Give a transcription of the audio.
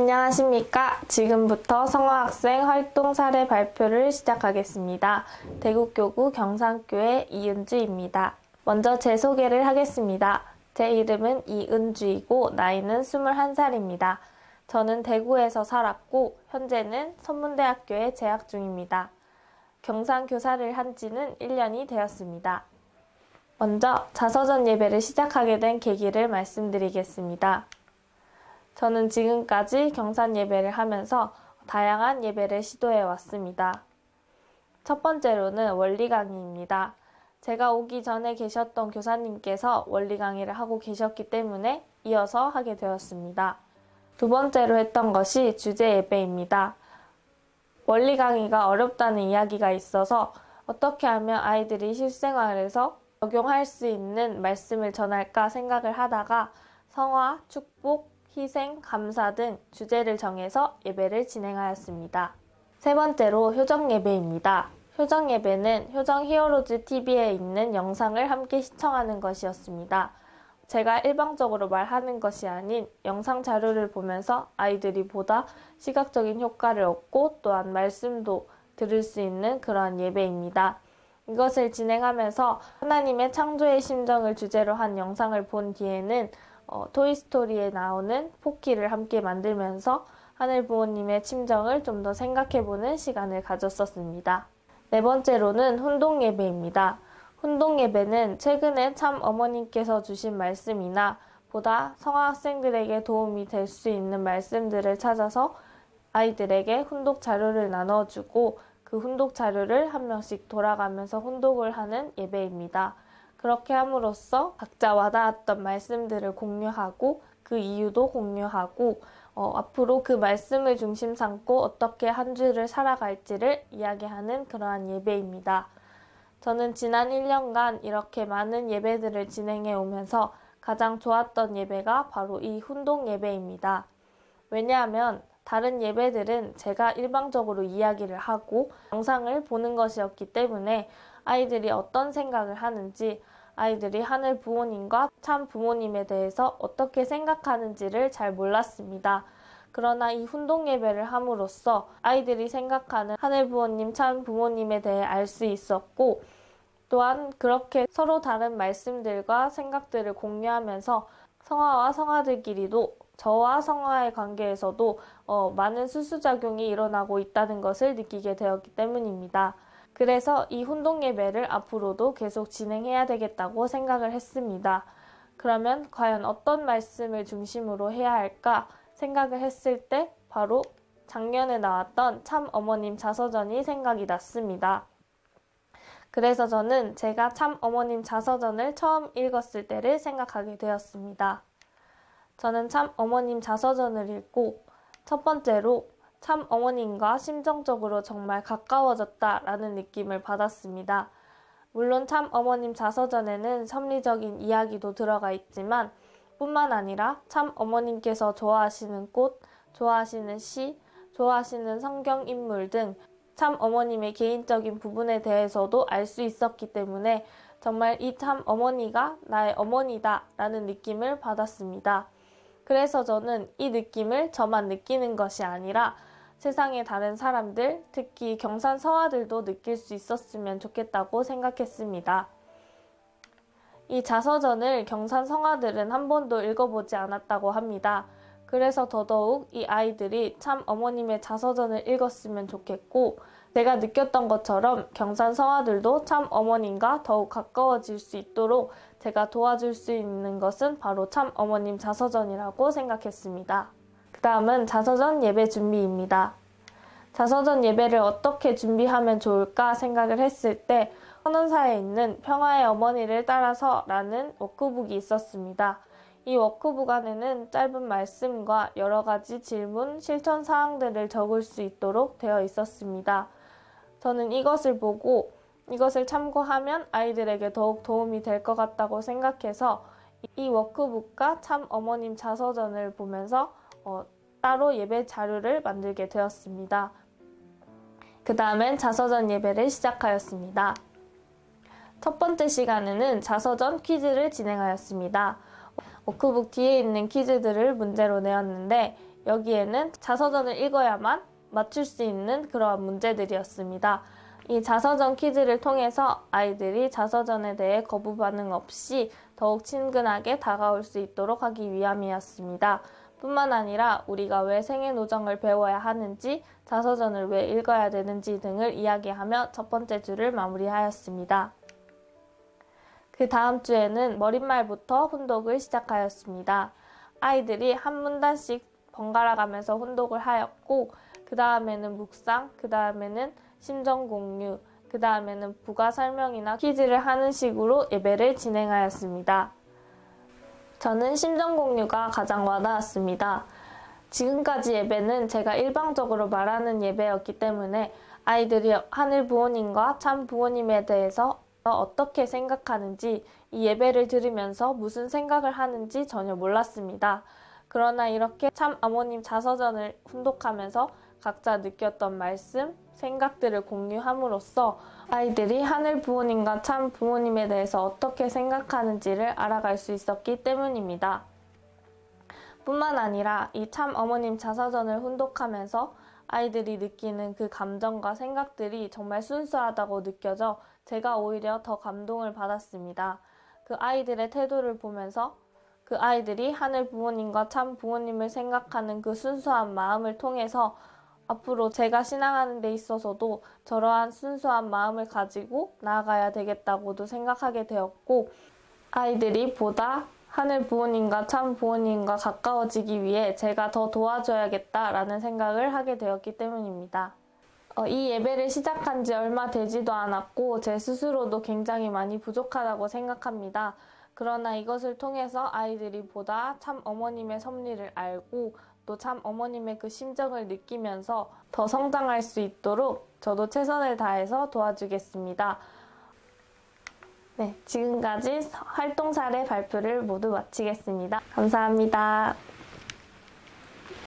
안녕하십니까. 지금부터 성화학생 활동 사례 발표를 시작하겠습니다. 대구교구 경상교회 이은주입니다. 먼저 제 소개를 하겠습니다. 제 이름은 이은주이고 나이는 21살입니다. 저는 대구에서 살았고 현재는 선문대학교에 재학 중입니다. 경상 교사를 한 지는 1년이 되었습니다. 먼저 자서전 예배를 시작하게 된 계기를 말씀드리겠습니다. 저는 지금까지 경산 예배를 하면서 다양한 예배를 시도해 왔습니다. 첫 번째로는 원리 강의입니다. 제가 오기 전에 계셨던 교사님께서 원리 강의를 하고 계셨기 때문에 이어서 하게 되었습니다. 두 번째로 했던 것이 주제 예배입니다. 원리 강의가 어렵다는 이야기가 있어서 어떻게 하면 아이들이 실생활에서 적용할 수 있는 말씀을 전할까 생각을 하다가 성화, 축복, 희생, 감사 등 주제를 정해서 예배를 진행하였습니다. 세 번째로 효정 예배입니다. 효정 예배는 효정 히어로즈 TV에 있는 영상을 함께 시청하는 것이었습니다. 제가 일방적으로 말하는 것이 아닌 영상 자료를 보면서 아이들이 보다 시각적인 효과를 얻고 또한 말씀도 들을 수 있는 그러한 예배입니다. 이것을 진행하면서 하나님의 창조의 심정을 주제로 한 영상을 본 뒤에는 어, 토이스토리에 나오는 포키를 함께 만들면서 하늘 부모님의 심정을 좀 더 생각해보는 시간을 가졌었습니다. 네 번째로는 혼동 예배입니다. 혼동 예배는 최근에 참 어머님께서 주신 말씀이나 보다 성학생들에게 도움이 될 수 있는 말씀들을 찾아서 아이들에게 훈독 자료를 나눠주고 그 훈독 자료를 한 명씩 돌아가면서 훈독을 하는 예배입니다. 그렇게 함으로써 각자 와닿았던 말씀들을 공유하고 그 이유도 공유하고 어, 앞으로 그 말씀을 중심 삼고 어떻게 한 주를 살아갈지를 이야기하는 그러한 예배입니다. 저는 지난 1년간 이렇게 많은 예배들을 진행해 오면서 가장 좋았던 예배가 바로 이 훈동 예배입니다. 왜냐하면 다른 예배들은 제가 일방적으로 이야기를 하고 영상을 보는 것이었기 때문에 아이들이 어떤 생각을 하는지 아이들이 하늘 부모님과 참 부모님에 대해서 어떻게 생각하는지를 잘 몰랐습니다. 그러나 이 훈동 예배를 함으로써 아이들이 생각하는 하늘 부모님, 참 부모님에 대해 알 수 있었고 또한 그렇게 서로 다른 말씀들과 생각들을 공유하면서 성화와 성화들끼리도 저와 성화의 관계에서도 어, 많은 수수작용이 일어나고 있다는 것을 느끼게 되었기 때문입니다. 그래서 이 혼동 예배를 앞으로도 계속 진행해야 되겠다고 생각을 했습니다. 그러면 과연 어떤 말씀을 중심으로 해야 할까 생각을 했을 때 바로 작년에 나왔던 참 어머님 자서전이 생각이 났습니다. 그래서 저는 제가 참 어머님 자서전을 처음 읽었을 때를 생각하게 되었습니다. 저는 참 어머님 자서전을 읽고 첫 번째로 참 어머님과 심정적으로 정말 가까워졌다라는 느낌을 받았습니다. 물론 참 어머님 자서전에는 섭리적인 이야기도 들어가 있지만 뿐만 아니라 참 어머님께서 좋아하시는 꽃, 좋아하시는 시, 좋아하시는 성경 인물 등 참 어머님의 개인적인 부분에 대해서도 알 수 있었기 때문에 정말 이 참 어머니가 나의 어머니다 라는 느낌을 받았습니다. 그래서 저는 이 느낌을 저만 느끼는 것이 아니라 세상의 다른 사람들, 특히 경산 서화들도 느낄 수 있었으면 좋겠다고 생각했습니다. 이 자서전을 경산 성화들은 한 번도 읽어보지 않았다고 합니다. 그래서 더더욱 이 아이들이 참 어머님의 자서전을 읽었으면 좋겠고, 내가 느꼈던 것처럼 경산 성화들도 참 어머님과 더욱 가까워질 수 있도록 제가 도와줄 수 있는 것은 바로 참 어머님 자서전이라고 생각했습니다. 그 다음은 자서전 예배 준비입니다. 자서전 예배를 어떻게 준비하면 좋을까 생각을 했을 때 선원사에 있는 평화의 어머니를 따라서 라는 워크북이 있었습니다. 이 워크북 안에는 짧은 말씀과 여러 가지 질문, 실천 사항들을 적을 수 있도록 되어 있었습니다. 저는 이것을 보고 이것을 참고하면 아이들에게 더욱 도움이 될 것 같다고 생각해서 이 워크북과 참 어머님 자서전을 보면서 어, 따로 예배 자료를 만들게 되었습니다. 그 다음엔 자서전 예배를 시작하였습니다. 첫 번째 시간에는 자서전 퀴즈를 진행하였습니다. 워크북 뒤에 있는 퀴즈들을 문제로 내었는데 여기에는 자서전을 읽어야만 맞출 수 있는 그러한 문제들이었습니다. 이 자서전 퀴즈를 통해서 아이들이 자서전에 대해 거부 반응 없이 더욱 친근하게 다가올 수 있도록 하기 위함이었습니다. 뿐만 아니라 우리가 왜 생애 노정을 배워야 하는지, 자서전을 왜 읽어야 되는지 등을 이야기하며 첫 번째 주를 마무리하였습니다. 그 다음 주에는 머릿말부터 훈독을 시작하였습니다. 아이들이 한 문단씩 번갈아 가면서 훈독을 하였고, 그 다음에는 묵상, 그 다음에는 심정 공유, 그 다음에는 부가 설명이나 퀴즈를 하는 식으로 예배를 진행하였습니다. 저는 심정 공유가 가장 와닿았습니다. 지금까지 예배는 제가 일방적으로 말하는 예배였기 때문에 아이들이 하늘 부모님과 참 부모님에 대해서 어떻게 생각하는지 이 예배를 들으면서 무슨 생각을 하는지 전혀 몰랐습니다. 그러나 이렇게 참 어머님 자서전을 훈독하면서 각자 느꼈던 말씀, 생각들을 공유함으로써 아이들이 하늘 부모님과 참 부모님에 대해서 어떻게 생각하는지를 알아갈 수 있었기 때문입니다. 뿐만 아니라 이 참 어머님 자서전을 훈독하면서 아이들이 느끼는 그 감정과 생각들이 정말 순수하다고 느껴져 제가 오히려 더 감동을 받았습니다. 그 아이들의 태도를 보면서 그 아이들이 하늘 부모님과 참 부모님을 생각하는 그 순수한 마음을 통해서 앞으로 제가 신앙하는 데 있어서도 저러한 순수한 마음을 가지고 나아가야 되겠다고도 생각하게 되었고 아이들이 보다 하늘 부모님과 참 부모님과 가까워지기 위해 제가 더 도와줘야겠다라는 생각을 하게 되었기 때문입니다. 어, 이 예배를 시작한 지 얼마 되지도 않았고 제 스스로도 굉장히 많이 부족하다고 생각합니다. 그러나 이것을 통해서 아이들이 보다 참 어머님의 섭리를 알고 또참 어머님의 그 심정을 느끼면서 더 성장할 수 있도록 저도 최선을 다해서 도와주겠습니다. 네, 지금까지 활동 사례 발표를 모두 마치겠습니다. 감사합니다.